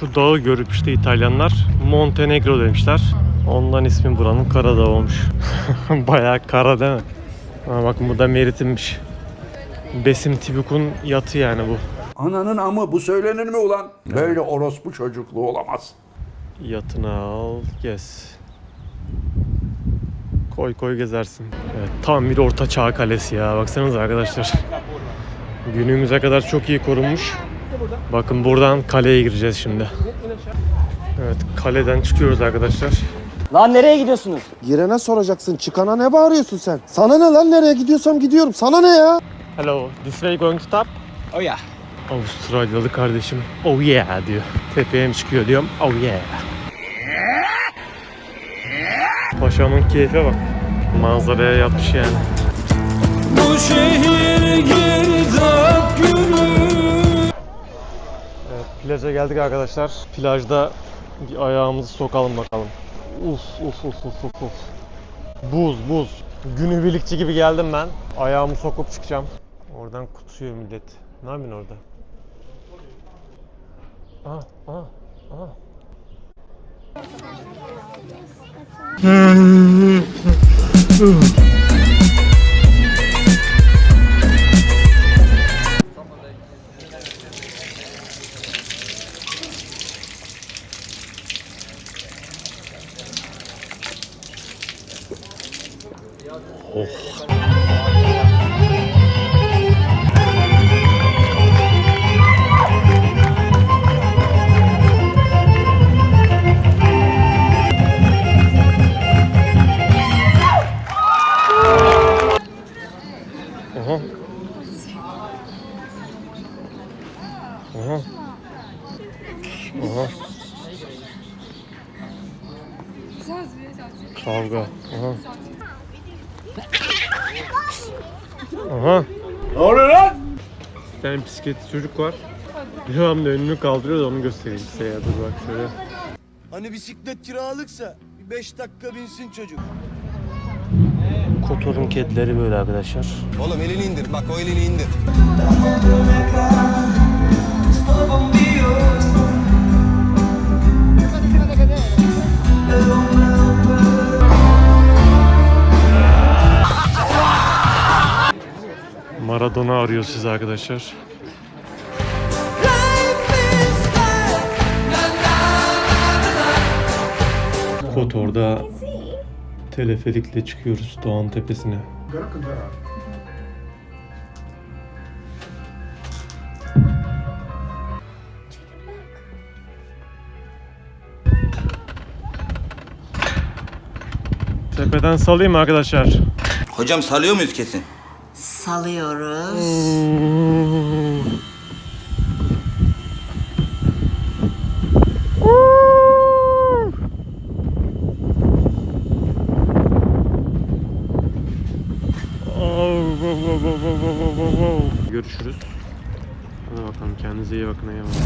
Şu dağı görüp işte İtalyanlar Montenegro demişler. Ondan ismi buranın Karadağ olmuş. Bayağı kara değil mi? Ha, bakın bu da Merit'inmiş. Besim Tibuk'un yatı yani bu. Ananın amı bu söylenir mi ulan? Böyle orospu çocukluğu olamaz. Yatını al, gez. Koy koy gezersin. Evet, tam bir orta çağ kalesi ya. Baksanıza arkadaşlar. Günümüze kadar çok iyi korunmuş. Bakın buradan kaleye gireceğiz şimdi. Evet, kaleden çıkıyoruz arkadaşlar. Lan nereye gidiyorsunuz? Girene soracaksın. Çıkana ne bağırıyorsun sen? Sana ne lan nereye gidiyorsam gidiyorum. Sana ne ya? Hello, this way going to top? Oh ya. Avustralyalı kardeşim oh yeah diyor. Tepeye mi çıkıyor diyorum oh yeah. Paşamın keyfe bak. Manzaraya yapmış yani. Bu şehir girdap plaja geldik arkadaşlar. Plajda bir ayağımızı sokalım bakalım. Uf uf uf uf uf uf. Buz buz. Günübirlikçi gibi geldim ben. Ayağımı sokup çıkacağım. Oradan kutuyor millet. Ne yapıyorsun orada? Aha, aha, aha. Aha. Aha. Aha. Kavga. Aha. Aha. Ne oluyor lan? Bir tane bisikletli çocuk var. Devamlı önünü kaldırıyor da onu göstereyim size ya. Dur bak şöyle. Hani bisiklet kiralıksa bir 5 dakika binsin çocuk. Kotor'un kedileri böyle arkadaşlar. Oğlum elini indir. Bak o elini indir. Maradona arıyor sizi arkadaşlar. Kotor'da teleferikle çıkıyoruz dağın tepesine. Tepeden salayım mı arkadaşlar? Hocam salıyor muyuz kesin? salıyoruz. Görüşürüz. Hadi bakalım kendinize iyi bakın eyvallah.